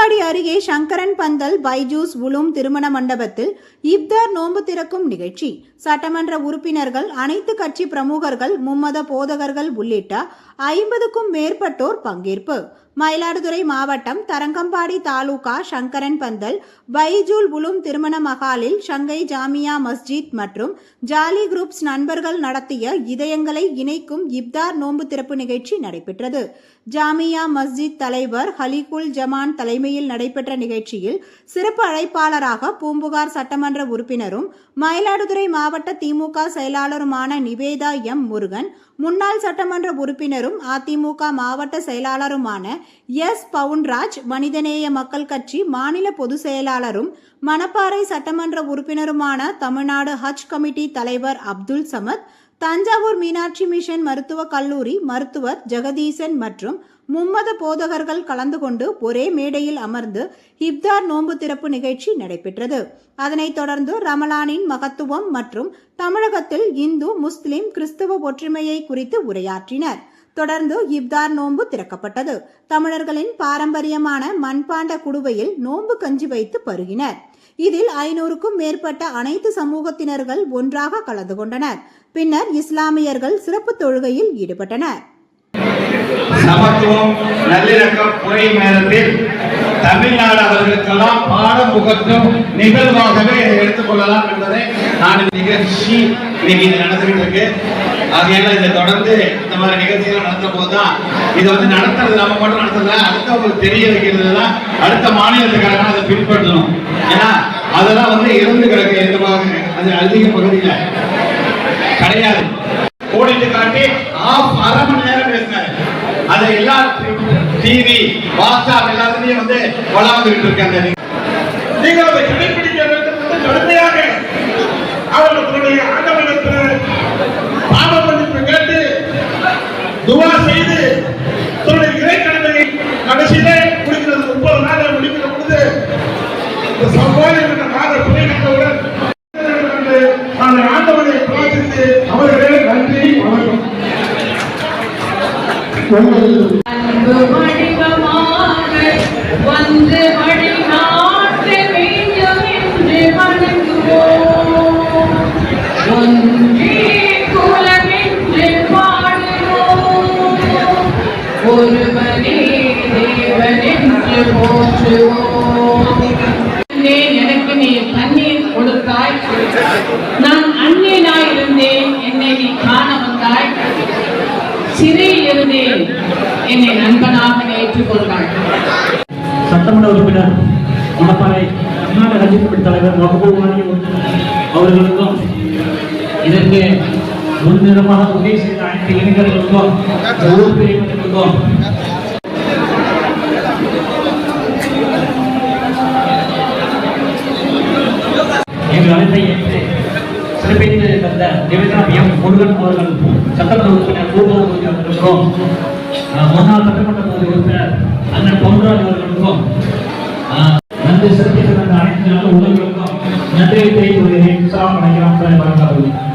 அருகே சங்கரன் பந்தல் பைஜூஸ் உளும் திருமண மண்டபத்தில் இப்தார் நோன்பு திறக்கும் நிகழ்ச்சி. சட்டமன்ற உறுப்பினர்கள் அனைத்து கட்சி பிரமுகர்கள் மும்மத போதகர்கள் உள்ளிட்ட ஐம்பதுக்கும் மேற்பட்டோர் பங்கேற்பு. மயிலாடுதுறை மாவட்டம் தரங்கம்பாடி தாலுகா சங்கரன் பந்தல் பைஜூல் உலும் திருமண மகாலில் ஷங்கை ஜாமியா மஸ்ஜித் மற்றும் ஜாலி குரூப்ஸ் நண்பர்கள் நடத்திய இதயங்களை இணைக்கும் இப்தார் நோன்பு திறப்பு நிகழ்ச்சி நடைபெற்றது. ஜாமியா மஸ்ஜித் தலைவர் ஹலிகுல் ஜமான் தலைமையில் நடைபெற்ற நிகழ்ச்சியில் சிறப்பு அழைப்பாளராக பூம்புகார் சட்டமன்ற உறுப்பினரும் மயிலாடுதுறை மாவட்ட திமுக செயலாளருமான நிவேதா எம் முருகன் முன்னாள் சட்டமன்ற உறுப்பினரும் அதிமுக மாவட்ட செயலாளருமான எஸ். பவுன்ராஜ் மனிதநேய மக்கள் கட்சி மாநில பொதுச் செயலாளரும் மணப்பாறை சட்டமன்ற உறுப்பினருமான தமிழ்நாடு ஹஜ் கமிட்டி தலைவர் அப்துல் சமத் தஞ்சாவூர் மீனாட்சி மிஷன் மருத்துவக் கல்லூரி மருத்துவர் ஜெகதீசன் மற்றும் மும்மத போதகர்கள் கலந்து கொண்டு ஒரே மேடையில் அமர்ந்து இப்தார் நோன்பு திறப்பு நிகழ்ச்சி நடைபெற்றது. அதனைத் தொடர்ந்து ரமலானின் மகத்துவம் மற்றும் தமிழகத்தில் இந்து முஸ்லிம் கிறிஸ்தவ ஒற்றுமையை குறித்து உரையாற்றினர். தொடர்ந்து இப்தார் நோன்பு திறக்கப்பட்டது. தமிழர்களின் பாரம்பரியமான மண்பாண்ட குடுவையில் நோன்பு கஞ்சி வைத்து பருகினர். இதில் ஐநூறுக்கும் மேற்பட்ட அனைத்து சமூகத்தினர்கள் ஒன்றாக கலந்து கொண்டனர். பின்னர் இஸ்லாமியர்கள் சிறப்பு தொழுகையில் ஈடுபட்டனர். சமத்துவம் நல்லிணக்கம் புரியும் நேரத்தில் தமிழ்நாடு அவர்களுக்கெல்லாம் பாடம் புகட்டும் நிகழ்வாகவே எடுத்துக்கொள்ளலாம் என்பதை நான் நிகழ்ச்சி இன்னைக்கு நடந்துகிட்டு இருக்கு ஆகையால இதை தொடர்ந்து இந்த மாதிரி நிகழ்ச்சிகள் நடத்தும் போதுதான் இதை வந்து நடத்துறது நம்ம மட்டும் நடத்துறது அடுத்தவங்களுக்கு தெரிய வைக்கிறது தான் அடுத்த மாநிலத்துக்காரங்க அதை பின்பற்றணும். ஏன்னா அதெல்லாம் வந்து இறந்து கிடக்கு எந்த பாக- அது அதிக பகுதியில். கிடையாது. கோடிட்டு காட்டி ஆஃப் அரை மணி நேரம் பேசினாரு. அதை எல்லா டிவி வாட்ஸ்அப் எல்லாத்துலயும் வந்து வளர்ந்துகிட்டு இருக்காங்க நீங்க கடைபிடிக்க வேண்டும் கடுமையாக எனக்கு நீ தண்ணீர் கொடுத்தாய் என்னை நண்பனாக ஏற்றுக்கொண்டாள் சட்டமன்ற உறுப்பினர் மணப்பாறை கர்நாடக ஹஜ் கமிட்டி தலைவர் மகபூப் அவர்களுக்கும் இதற்கு முன்னிடமாக உதவி செய்த அனைத்து இளைஞர்களுக்கும் ஒவ்வொரு பிரிவினருக்கும் எங்கள் அழைப்பை ஏற்று சிறப்பித்து தந்த தேவேந்திரா எம் முருகன் அவர்கள் சட்டமன்ற உறுப்பினர் பூர்வ அவர்களுக்கும் அஹ், முன்னாள் சட்டமன்ற தொகுதி உறுப்பினர் அண்ணன் பொன்ராஜ் அவர்களுக்கும் நன்றி சிறப்பித்து தந்த அனைத்து நல்ல உதவிகளுக்கும் நன்றியை தெரிவித்து வருகிறேன் வணக்கம் சார் வணக்கம்